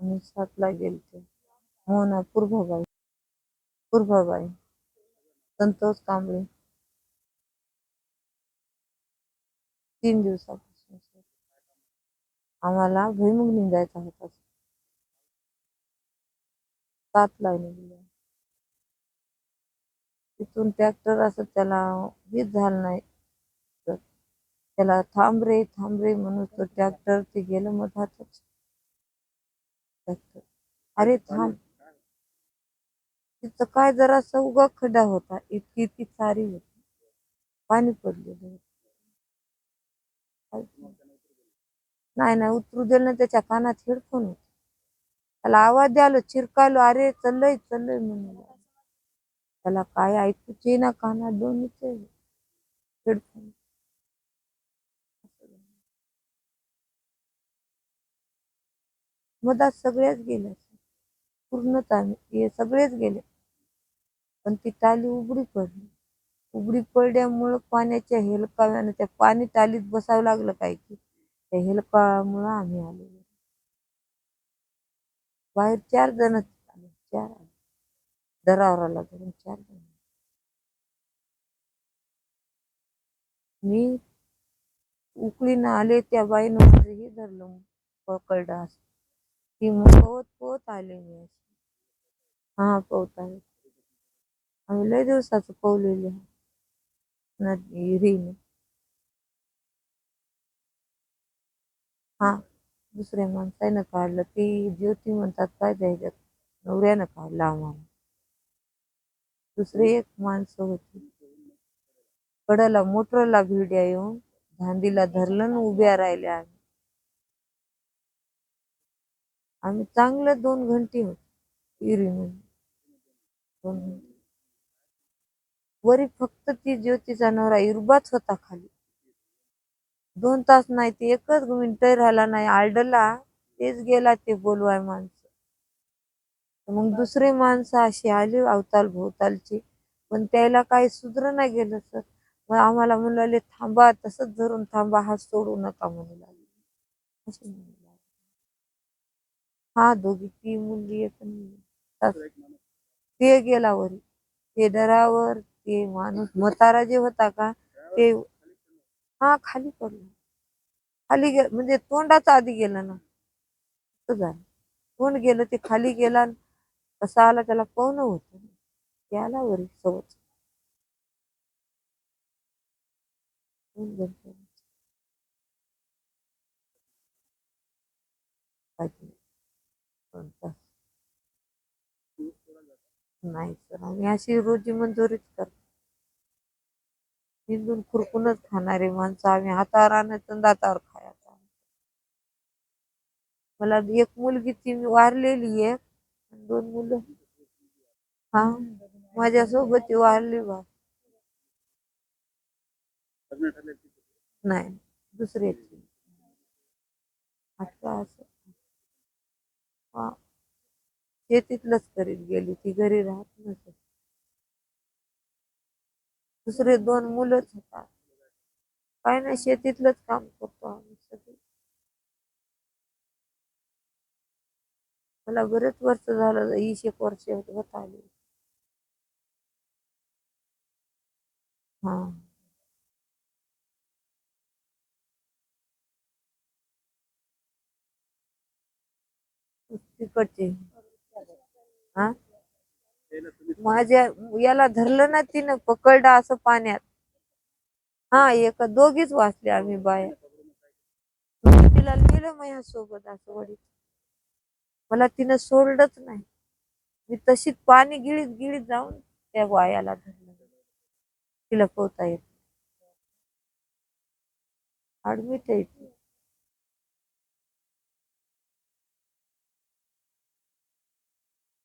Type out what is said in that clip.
आम्ही सातला गेलते. हो ना पूर्भाबाई पूर्भाबाई संतोष कांबळे. तीन दिवसापासून आम्हाला भुईमुग निघायचा होता सातला निघलो. तिथून ट्रॅक्टर असं त्याला हेच झालं नाही तर त्याला थांब रे थांब रे म्हणून तो ट्रॅक्टर ते गेलं मधातच. ट्रॅक्टर अरे थांब. तिथं काय जरासा उगा खड्डा होता. इतकी ती सारी होती. पाणी पडलेलं होत. नाही. नाही उतरू दिलं ना त्याच्या कानात हेडफोन होत. त्याला आवाज द्यालो चिरकालो अरे चलय चलय म्हणून त्याला काय ऐकूच ना कानात दोन्हीच हेडफोन. मधात सगळ्याच गेल्या पूर्णच आम्ही हे सगळेच गेले. पण ती टाली उघडी पडली. उघडी पडल्यामुळं पाण्याच्या हेलकाव्यानं त्या पाणी टालीत बसावं लागलं काय की त्या हेलकाव्यामुळं आम्ही आलो बाहेर चार जण आले. चार आले. दरावराला धरून चार जण. मी उकळीनं आले त्या बाईनं हे धरलं पकडलं असं. ती मग पोहत पोहत आले मी अशी. हा पोहत आले आम्ही लय दिवसाचं पोहलेले नदी हा दुसऱ्या माणसानं काढलं. ती ज्योती म्हणतात काय द्यायच्यात नवऱ्यानं काढलं आम्हाला. दुसरी एक माणसं होती. कडाला मोटरला भिड्या येऊन धांदीला धरलं उभ्या राहिल्या आम्ही. आम्ही चांगलं दोन घंटे होत. दोन घंटे. वरी फक्त ती ज्योतीचा नवरा इरबाच होता खाली. दोन तास नाही ते एकच मिनिट राहिला नाही. आलडला तेच गेला ते बोलवाय माणसं. मग दुसरे माणसं अशी आली अवताल भोवतालची. पण त्याला काही सुधर नाही गेलं सर. मग आम्हाला म्हणाले थांबा तसंच धरून थांबा हात सोडू नका म्हणू लागले. म्हणू लागले. हा दोघी ती मुलगी एक ते गेला वरी ते दरावर ते माणूस मतारा जे होता का ते हा खाली पडला. खाली गे म्हणजे तोंडाचा आधी गेला ना. असं झालं. तोंड गेलं ते खाली गेला कसा आला त्याला पाहुण होत त्याला वरी सोबत पाहिजे नाही सर आम्ही अशी रोजी मंजुरीच करतो. हिंदून खुरपूनच खाणारे माणसं आम्ही हातावर आणायचं दातावर खायचं मला एक मुलगी ती मी वारलेली आहे. दोन मुलं. हा माझ्यासोबत ती वारली बा. नाही दुसऱ्याची. आता असं. हा शेतीतलंच करीत गेली ती घरी राहत नसत दुसरे दोन मुलंच होता काय नाही शेतीतलंच काम करतो आम्ही सगळे. मला बरेच वर्ष झालं वीस एक वर्ष होत आली. हा. तिकडचे. हा? माझ्या याला धरलं ना तिनं पकडलं असं पाण्यात. हा एक दोघीच वाचले आम्ही बाया. तिला नेलं माझ्या सोबत असं वडील मला तिनं सोडलंच नाही. मी तशीच पाणी गिळीत गिळीत जाऊन त्या वायाला धरलं. तिला पोहता येत ऍडमिट आहे